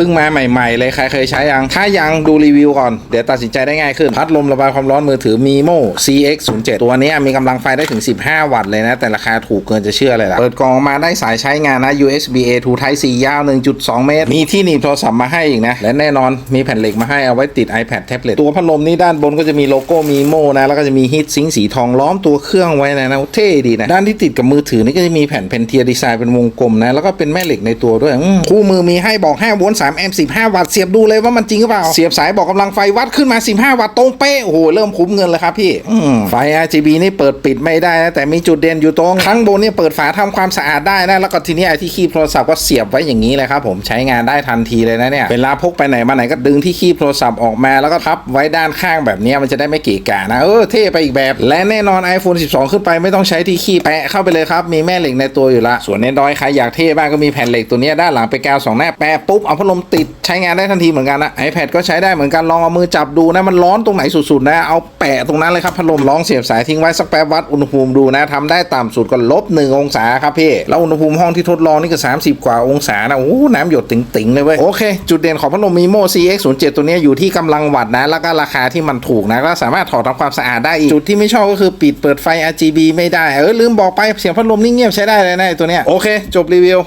พิ่งมาใหม่ๆ เลยใครเคยใช้ยัง ถ้ายังดูรีวิวก่อน เดี๋ยวตัดสินใจได้ง่ายขึ้น พัดลมระบายความร้อนมือถือ Mimo CX07 ตัวนี้มีกำลังไฟได้ถึง 15 วัตต์เลยนะ แต่ราคาถูกเกินจะเชื่อเลยล่ะ เปิดกล่องออกมาได้สายใช้งานนะ USB A to Type C ยาว 1.2 เมตร มีที่หนีบโทรศัพท์มาให้อีกนะ และแน่นอนมีแผ่นเหล็กมาให้เอาไว้ติด iPad tablet ตัวพัดลมนี้ด้านบนก็จะมีโลโก้ Mimo นะแล้วก็จะมีฮีทซิงค์สีทองล้อมตัวเครื่องไว้นะนะเท่ดีนะด้านที่ติดกับมือถือนี่ก็จะมีแผ่นเพนเทียดีไซน์เป็นวงกลมนะแล้วก็เป็นแม่เหล็กในตัวด้วยคู่มือมีให้บอก5โวลต์3 แอมป์15 วัตต์เสียบดูเลยว่ามันจริงหรือเปล่า เสียบสายบอกกำลังไฟวัดขึ้นมา 15 วัตต์ตรงเป๊ะโอ้โหเริ่มคุ้มเงินเลยครับพี่อืมไฟ RGB นี่เปิดปิดไม่ได้นะแต่มีจุดเด่นอยู่ตรงข้างบนเนี่ยเปิดฝาทำความสะอาดได้นะแล้วก็ทีนี้ไอ้ที่คีบโทรศัพท์ก็เสียบไว้อย่างนี้เลยครับผมใช้งานได้ทันทีเลยนะเนี่ยเวลาพกไปไหนมาไหนก็ดึงที่คีบโทรศัพท์ออกมาแล้วก็พับไว้ด้านข้างแบบเนี้ยมันจะได้ไม่เกะกะนะเออเท่ไปอีกแบบ และแน่นอน iPhone 12 ขึ้นไปไม่ต้องใช้ที่คีบแปะเข้าไปเลยครับมีแม่เหล็กในตัวอยู่ละส่วนในดอยใครอยากเท่บ้างก็มีแผ่นเหล็กตัวเนี้ยด้านหลังเป็นกาวสองหน้าแปะปุ๊บเอาพัดลมติดใช้งานได้ทันทีเหมือนกันนะ iPad ก็ใช้ได้เหมือนกันลองเอามือจับดูนะ มันร้อนตรงไหนสุดๆนะ เอาแปะตรงนั้นเลยครับพัดลมลองเสียบสายทิ้งไว้สักแป๊บวัดอุณหภูมิดูนะทำได้ต่ำสุดก็ลบหนึ่งองศาครับพี่แล้วอุณหภูมิห้องที่ทดลองนี่ก็ 30 กว่าองศานะโอ้โหน้ำหยดติ๋งๆเลยเว้ยโอเค จุดเด่นของพัดลม Mimo CX07 ตัวนี้อยู่ที่กำลังวัตต์นะ แล้วก็ราคาที่มันถูกนะก็สามารถถอดทำความสะอาดได้อีกจุดที่ไม่ชอบก็คือปิดเปิดไฟ RGB ไม่ได้เออลืมบอกไปเสียงพัดลมนี่เงียบใช้ได้เลยนะตัวเนี้ยโอเค จบรีวิว